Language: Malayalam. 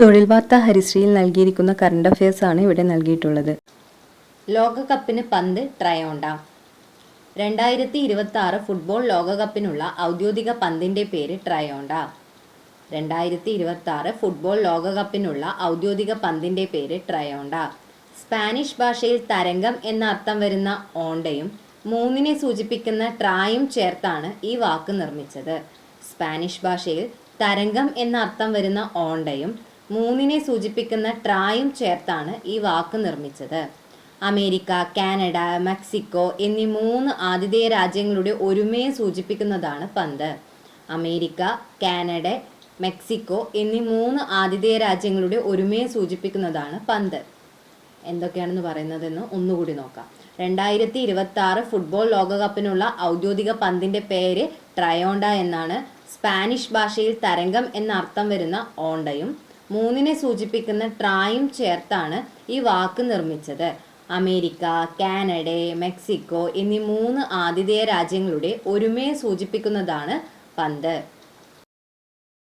തൊഴിൽ വാർത്ത ഹരിശ്രീയിൽ നൽകിയിരിക്കുന്ന കറണ്ട് അഫയേഴ്സ് ആണ് ഇവിടെ നൽകിയിട്ടുള്ളത്. ലോകകപ്പിന് പന്ത് ട്രയോണ്ട. രണ്ടായിരത്തി ഇരുപത്തി ആറ് ഫുട്ബോൾ ലോകകപ്പിനുള്ള ഔദ്യോഗിക പന്തിന്റെ പേര് ട്രയോണ്ട. രണ്ടായിരത്തി ഇരുപത്തി ആറ് ഫുട്ബോൾ ലോകകപ്പിനുള്ള ഔദ്യോഗിക പന്തിന്റെ പേര് ട്രയോണ്ട. സ്പാനിഷ് ഭാഷയിൽ തരംഗം എന്ന അർത്ഥം വരുന്ന ഓണ്ടയും മൂന്നിനെ സൂചിപ്പിക്കുന്ന ട്രായും ചേർത്താണ് ഈ വാക്ക് നിർമ്മിച്ചത്. സ്പാനിഷ് ഭാഷയിൽ തരംഗം എന്ന അർത്ഥം വരുന്ന ഓണ്ടയും മൂന്നിനെ സൂചിപ്പിക്കുന്ന ട്രായും ചേർത്താണ് ഈ വാക്ക് നിർമ്മിച്ചത്. അമേരിക്ക കാനഡ മെക്സിക്കോ എന്നീ മൂന്ന് ആതിഥേയ രാജ്യങ്ങളുടെ ഒരുമയെ സൂചിപ്പിക്കുന്നതാണ് പന്ത്. അമേരിക്ക കാനഡ മെക്സിക്കോ എന്നീ മൂന്ന് ആതിഥേയ രാജ്യങ്ങളുടെ ഒരുമയെ സൂചിപ്പിക്കുന്നതാണ് പന്ത്. എന്തൊക്കെയാണെന്ന് പറയുന്നതെന്ന് ഒന്നുകൂടി നോക്കാം. രണ്ടായിരത്തി ഇരുപത്തി ആറ് ഫുട്ബോൾ ലോകകപ്പിനുള്ള ഔദ്യോഗിക പന്തിന്റെ പേര് ട്രയോണ്ട എന്നാണ്. സ്പാനിഷ് ഭാഷയിൽ തരംഗം എന്ന അർത്ഥം വരുന്ന ഓണ്ടയും മൂന്നിനെ സൂചിപ്പിക്കുന്ന ട്രായും ചേർത്താണ് ഈ വാക്ക് നിർമ്മിച്ചത്. അമേരിക്ക കാനഡ മെക്സിക്കോ എന്നീ മൂന്ന് ആതിഥേയ രാജ്യങ്ങളുടെ ഒരുമയെ സൂചിപ്പിക്കുന്നതാണ് പന്ത്.